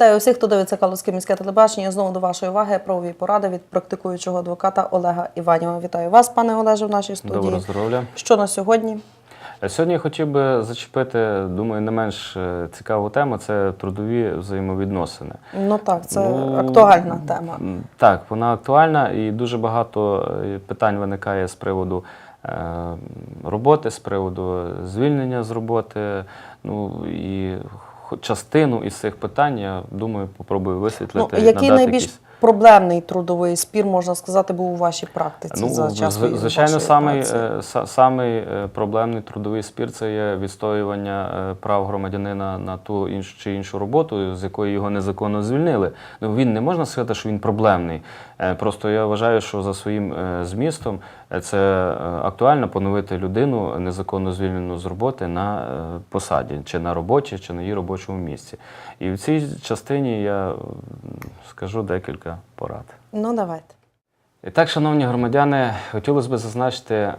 Вітаю усіх, хто дивиться Калузьке міське телебачення. Знову до вашої уваги правові поради від практикуючого адвоката Олега Іванєва. Вітаю вас, пане Олеже, в нашій студії. Доброго здоров'я. Що на сьогодні? Е, Сьогодні я хотів би зачепити, думаю, не менш е, цікаву тему це трудові взаємовідносини. Ну так, це Ну, актуальна тема. Так, вона актуальна і дуже багато е, питань виникає з приводу роботи, з приводу звільнення з роботи. Ну і частину із цих питань, я думаю, попробую Ну, висвітлити. який надати найбільш якісь- проблемний трудовий спір, можна сказати, був у вашій практиці Ну, за час зв- звичайно, вашої самий, е, самий е, проблемний трудовий спір це є відстоювання е, прав громадянина на ту іншу чи іншу роботу, з якої його незаконно звільнили. Ну він не можна сказати, що він проблемний. Просто я вважаю, що за своїм змістом це актуально поновити людину незаконно звільнену з роботи на посаді, чи на роботі, чи на її робочому місці. І в цій частині я скажу декілька порад. Ну, давайте. І так, шановні громадяни, хотілося б зазначити, е,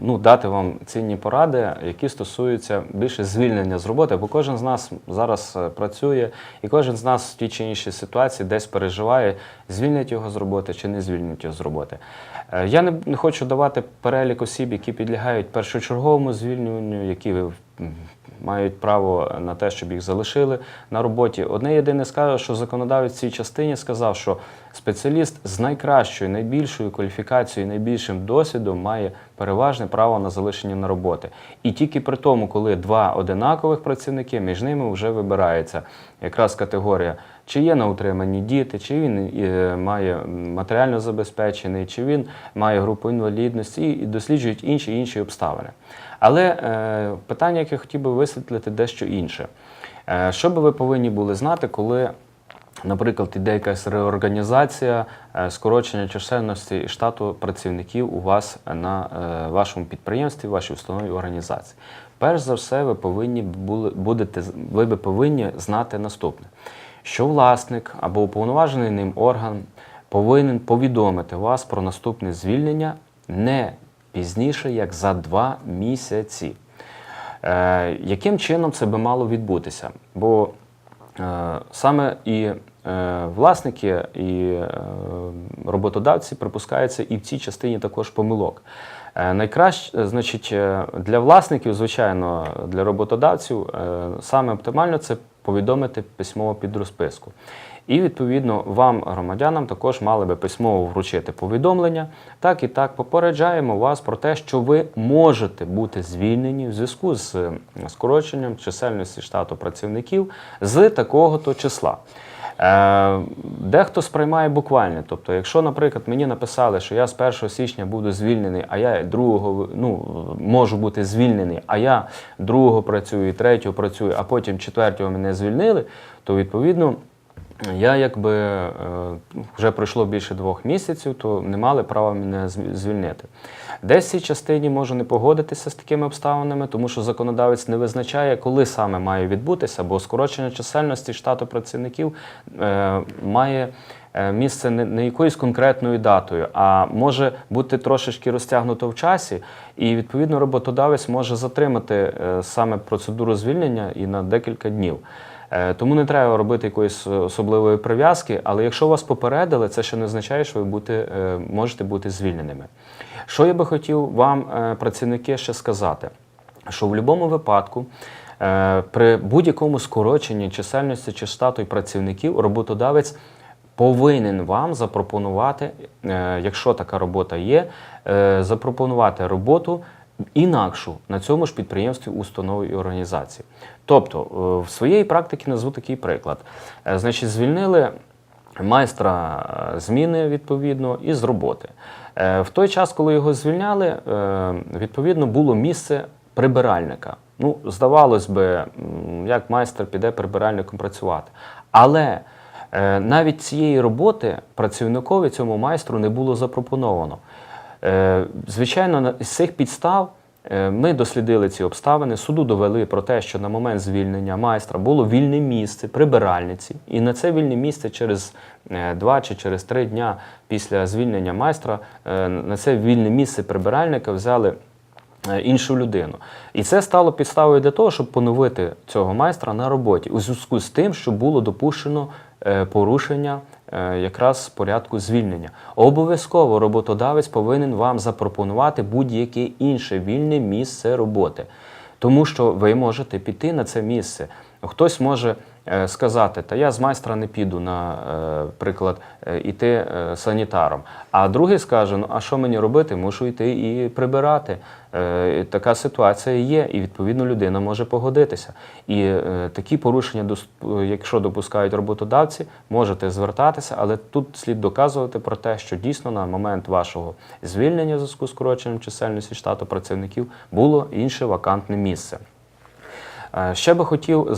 ну, дати вам цінні поради, які стосуються більше звільнення з роботи, бо кожен з нас зараз е, працює, і кожен з нас в тій чи іншій ситуації десь переживає, звільнять його з роботи чи не звільнять його з роботи. Е, Я не, хочу давати перелік осіб, які підлягають першочерговому звільненню, які мають право на те, щоб їх залишили на роботі. Одне єдине скажу, що законодавець в цій частині сказав, що спеціаліст з найкращою, найбільшою кваліфікацією, найбільшим досвідом має переважне право на залишення на роботи. І тільки при тому, коли два одинакових працівники, між ними вже вибирається якраз категорія, чи є на утриманні діти, чи він е, має матеріально забезпечений, чи він має групу інвалідності, і досліджують інші інші обставини. Але е, питання, яке хотів би висвітлити, дещо інше. Е, що би ви повинні були знати, коли, наприклад, іде якась реорганізація, е, скорочення чисельності штату працівників у вас на е, вашому підприємстві, вашій установі організації? Перш за все, ви повинні були, будете, ви би повинні знати наступне, що власник або уповноважений ним орган повинен повідомити вас про наступне звільнення не пізніше, як за два місяці. Е, яким чином це би мало відбутися? Бо е, саме і е, власники, і е, роботодавці припускаються і в цій частині також помилок. Е, найкраще, значить, е, для власників, звичайно, для роботодавців е, саме оптимально це повідомити письмово під розписку. І відповідно вам, громадянам, також мали би письмово вручити повідомлення. Так і так попереджаємо вас про те, що ви можете бути звільнені в зв'язку з скороченням чисельності штату працівників з такого-то числа. Е, Дехто сприймає буквально. Тобто, якщо, наприклад, мені написали, що я з 1 січня буду звільнений, а я 2 ну, можу бути звільнений, а я 2 працюю, 3 працюю, а потім 4 мене звільнили, то відповідно. Я якби е, вже пройшло більше двох місяців, то не мали права мене звільнити. Десь в цій частині можу не погодитися з такими обставинами, тому що законодавець не визначає, коли саме має відбутися, бо скорочення чисельності штату працівників е, має е, місце не, якоюсь конкретною датою, а може бути трошечки розтягнуто в часі, і відповідно роботодавець може затримати саме процедуру звільнення і на декілька днів. Е, Тому не треба робити якоїсь особливої прив'язки, але якщо вас попередили, це ще не означає, що ви бути, е, можете бути звільненими. Що я би хотів вам, е, працівники, ще сказати, що в будь-якому випадку. При будь-якому скороченні чисельності чи штату працівників роботодавець повинен вам запропонувати, якщо така робота є, запропонувати роботу інакшу на цьому ж підприємстві, установі і організації. Тобто, е, в своєї практиці назву такий приклад. Е, Значить, звільнили майстра е, зміни відповідно із роботи. Е, В той час, коли його звільняли, відповідно було місце прибиральника. Ну, здавалось би, як майстер піде прибиральником працювати. Але навіть цієї роботи працівникові цьому майстру не було запропоновано. Е, Звичайно, з цих підстав е, ми дослідили ці обставини. Суду довели про те, що на момент звільнення майстра було вільне місце прибиральниці, і на це вільне місце через е, два чи через три дня після звільнення майстра на це вільне місце прибиральника взяли іншу людину. І це стало підставою для того, щоб поновити цього майстра на роботі у зв'язку з тим, що було допущено порушення якраз порядку звільнення. Обов'язково роботодавець повинен вам запропонувати будь-яке інше вільне місце роботи. Тому що ви можете піти на це місце. Хтось може е, сказати, та я з майстра не піду, на е, е, іти е, санітаром. А другий скаже: ну а що мені робити? Мушу йти і прибирати. Е, Така ситуація є, і відповідно людина може погодитися. І е, такі порушення, е, якщо допускають роботодавці, можете звертатися, але тут слід доказувати про те, що дійсно на момент вашого звільнення в зв'язку з скороченням чисельності штату працівників було інше вакантне місце. Ще би хотів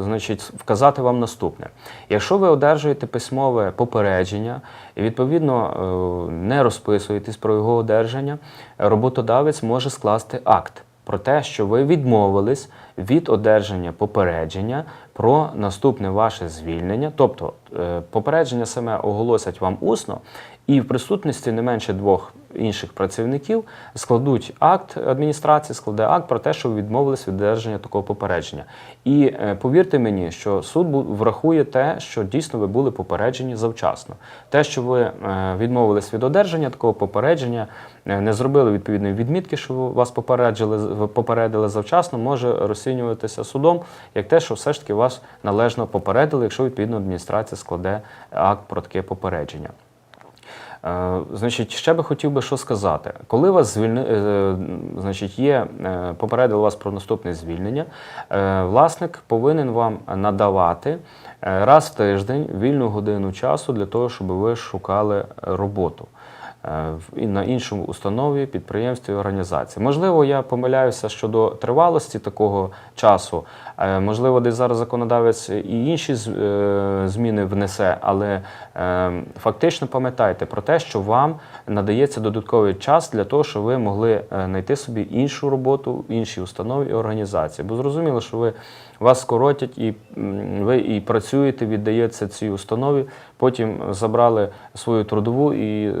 значить, вказати вам наступне. Якщо ви одержуєте письмове попередження і відповідно е, не розписуєтесь про його одержання, роботодавець може скласти акт про те, що ви відмовились від одержання попередження про наступне ваше звільнення. Тобто е, попередження саме оголосять вам усно, і в присутності не менше двох інших працівників складуть акт адміністрації, складе акт про те, що ви відмовились від одержання такого попередження. І е, повірте мені, що суд врахує те, що дійсно ви були попереджені завчасно. Те, що ви е, відмовились від одержання такого попередження, е, не зробили відповідної відмітки, що вас попереджили попередили завчасно, може розцінюватися судом як те, що все ж таки вас належно попередили, якщо відповідно адміністрація складе акт про таке попередження. Е, Значить, ще би хотів би що сказати. Коли вас звільни, е, значить, є, е, попередили вас про наступне звільнення, власник повинен вам надавати раз в тиждень вільну годину часу для того, щоб ви шукали роботу. Е, на іншому установі, підприємстві, організації. Можливо, я помиляюся щодо тривалості такого часу. Е, Можливо, десь зараз законодавець і інші е, зміни внесе, але фактично пам'ятайте про те, що вам надається додатковий час для того, щоб ви могли знайти собі іншу роботу в іншій установі і організації. Бо зрозуміло, що ви вас скоротять і ви і працюєте, віддаєте цій установі. Потім забрали свою трудову і е,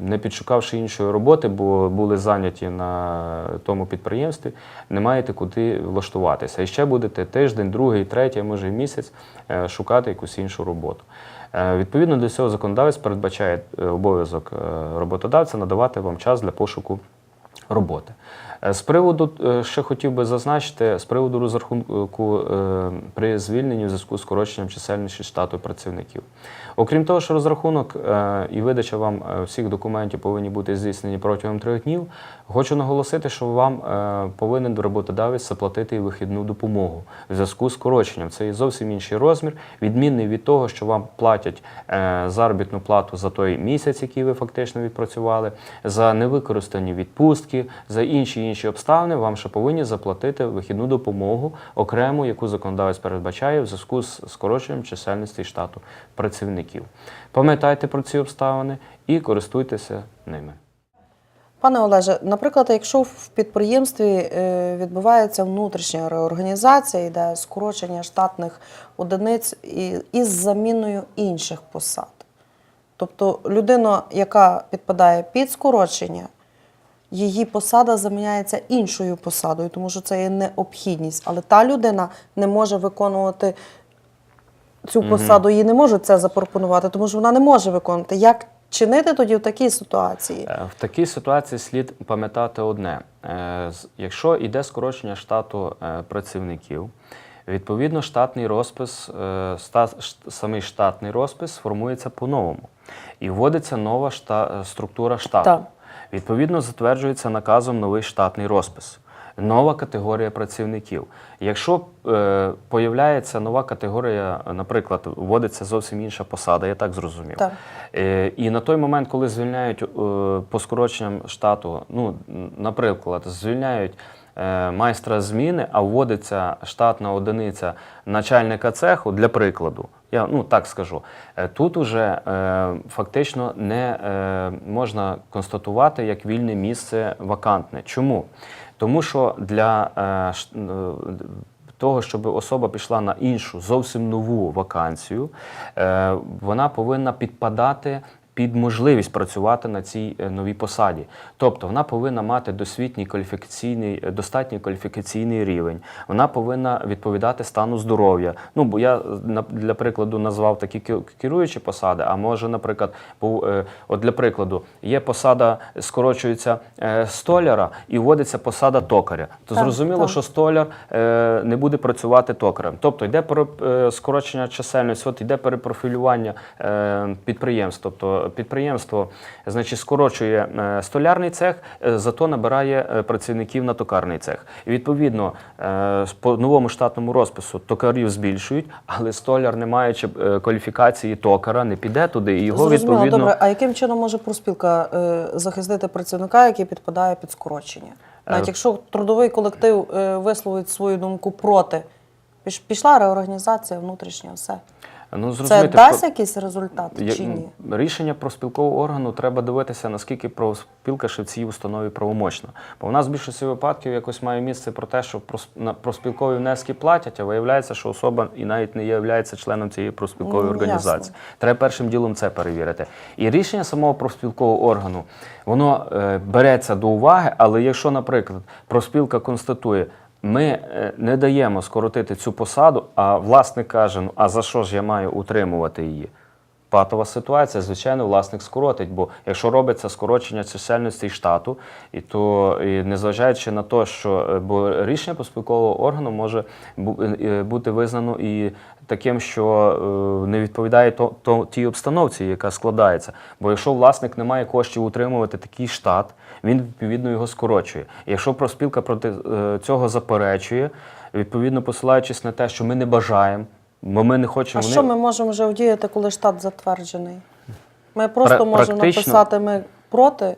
не підшукавши іншої роботи, бо були зайняті на тому підприємстві, не маєте куди влаштуватися. І ще будете тиждень, другий, третій, може місяць е, шукати якусь іншу роботу. Е, Відповідно до цього законодавець передбачає обов'язок роботодавця надавати вам час для пошуку роботи. Е, З приводу е, ще хотів би зазначити з приводу розрахунку е, при звільненні в зв'язку з скороченням чисельності штату працівників. Окрім того, що розрахунок і видача вам всіх документів повинні бути здійснені протягом трьох днів. Хочу наголосити, що вам повинен роботодавець заплатити і вихідну допомогу в зв'язку з скороченням. Це є зовсім інший розмір, відмінний від того, що вам платять заробітну плату за той місяць, який ви фактично відпрацювали, за невикористані відпустки, за інші інші обставини. Вам ще повинні заплатити вихідну допомогу окрему, яку законодавець передбачає в зв'язку з скороченням чисельності штату працівників. Пам'ятайте про ці обставини і користуйтеся ними. Пане Олеже, наприклад, якщо в підприємстві е, відбувається внутрішня реорганізація, йде скорочення штатних одиниць із заміною інших посад. Тобто людина, яка підпадає під скорочення, її посада заміняється іншою посадою, тому що це є необхідність. Але та людина не може виконувати цю посаду, їй не можуть це запропонувати, тому що вона не може виконувати. Як чинити тоді в такій ситуації? Е, В такій ситуації слід пам'ятати одне: Е, якщо йде скорочення штату е, працівників, відповідно штатний розпис, самий штатний розпис формується по-новому і вводиться нова шта- е, структура штату. Так. Відповідно, затверджується наказом новий штатний розпис. Нова категорія працівників. Якщо е, появляється нова категорія, наприклад, вводиться зовсім інша посада, я так зрозумів. Так. Е, і на той момент, коли звільняють е, по скороченням штату, ну, наприклад, звільняють е, майстра зміни, а вводиться штатна одиниця начальника цеху, для прикладу, я ну так скажу, е, тут уже е, фактично не е, можна констатувати як вільне місце вакантне. Чому? Тому що для е, е, того, щоб особа пішла на іншу, зовсім нову вакансію, е, вона повинна підпадати під можливість працювати на цій е, новій посаді. Тобто вона повинна мати досвітній кваліфікаційний, е, достатній кваліфікаційний рівень. Вона повинна відповідати стану здоров'я. Ну бо я для прикладу назвав такі керуючі посади. А може, наприклад, був е, от для прикладу, є посада, скорочується столяра і вводиться посада токаря. То Так, зрозуміло, так. що столяр не буде працювати токарем. Тобто йде про скорочення чисельності, от йде перепрофілювання підприємств. Тобто підприємство значить, скорочує е, столярний цех, е, зато набирає е, працівників на токарний цех. І відповідно по новому штатному розпису токарів збільшують, але столяр, не маючи кваліфікації токара, не піде туди і його Зрозуміло, відповідно. добре. А яким чином може профспілка е, захистити працівника, який підпадає під скорочення? Навіть якщо трудовий колектив висловить свою думку проти, пішла реорганізація внутрішня, все. Ну, Це дасть про- якийсь результат Я- чи ні? Рішення профспілкового органу треба дивитися, наскільки профспілка ще в цій установі правомочна. Бо в нас в більшості випадків якось має місце про те, що прос- на внески платять, а виявляється, що особа і навіть не є членом цієї профспілкової Ну, організації. ясно. Треба першим ділом це перевірити. І рішення самого профспілкового органу воно е, береться до уваги, але якщо, наприклад, профспілка констатує. Ми е, не даємо скоротити цю посаду, а власник каже: ну а за що ж я маю утримувати її? Патова ситуація, звичайно, власник скоротить, бо якщо робиться скорочення чисельності штату, і то і незважаючи на те, що е, бо рішення поспілкового органу може бу- е, бути визнано і таким, що е, не відповідає то, то тій обстановці, яка складається. Бо якщо власник не має коштів утримувати такий штат, він відповідно його скорочує. І якщо профспілка проти е, цього заперечує, відповідно посилаючись на те, що ми не бажаємо, бо ми не хочемо. А вони- що ми можемо вже вдіяти, коли штат затверджений? Ми просто Пр можемо практично- написати ми проти,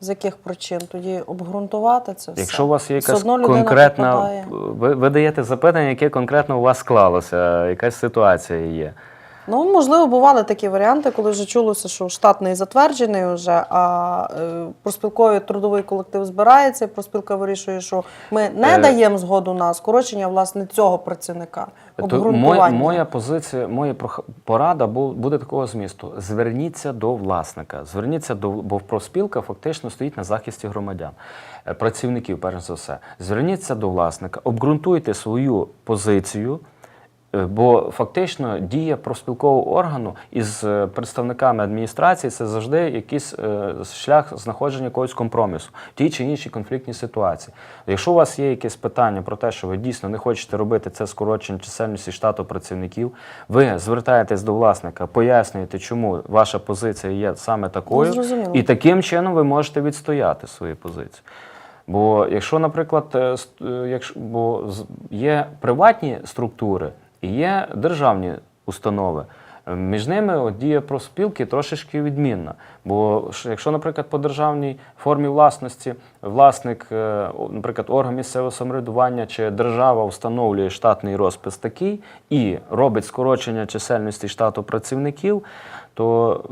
з яких причин, тоді обґрунтувати це все. Якщо у вас є якась конкретна, ви, ви даєте запитання, яке конкретно у вас склалося, якась ситуація є. Ну, можливо, бували такі варіанти, коли вже чулося, що штатний затверджений вже, а е, проспілковий трудовий колектив збирається, і проспілка вирішує, що ми не Е, даємо згоду на скорочення власне цього працівника. То моя, моя позиція, моя порада буде такого змісту: зверніться до власника, зверніться до бо профспілка фактично стоїть на захисті громадян, е, працівників, перш за все. Зверніться до власника, обґрунтуйте свою позицію. Е, Бо фактично дія профспілкового органу із е, представниками адміністрації це завжди якийсь е, шлях знаходження якогось компромісу в тій чи іншій конфліктній ситуації. Якщо у вас є якесь питання про те, що ви дійсно не хочете робити це скорочення чисельності штату працівників, ви звертаєтесь до власника, пояснюєте, чому ваша позиція є саме такою, зрозуміло. і таким чином ви можете відстояти свою позицію. Бо якщо, наприклад, якщо, бо є приватні структури і є державні установи. Е, Між ними от, дія профспілки трошечки відмінна. Бо якщо, наприклад, по державній формі власності власник, е, наприклад, орган місцевого самоврядування чи держава встановлює штатний розпис такий і робить скорочення чисельності штату працівників, то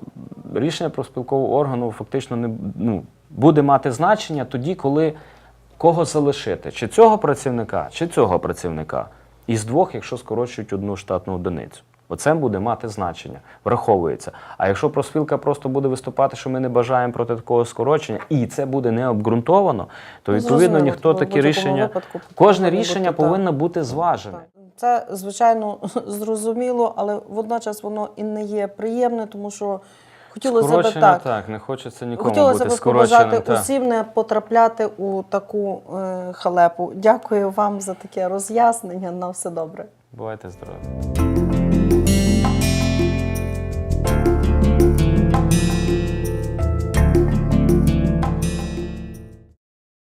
рішення профспілкового органу фактично не ну, буде мати значення тоді, коли кого залишити, чи цього працівника, чи цього працівника. Із двох, якщо скорочують одну штатну одиницю. Оце буде мати значення, враховується. А якщо профспілка просто буде виступати, що ми не бажаємо проти такого скорочення, і це буде не обґрунтовано, то Ну, відповідно ніхто такі рішення, кожне рішення повинно бути зважене. Це, звичайно, зрозуміло, але водночас воно і не є приємне, тому що хотілося б Скорочення так. так, не хочеться нікому Хотілося бути побажати та. усім не потрапляти у таку е, халепу. Дякую вам за таке роз'яснення. На все добре. Бувайте здорові.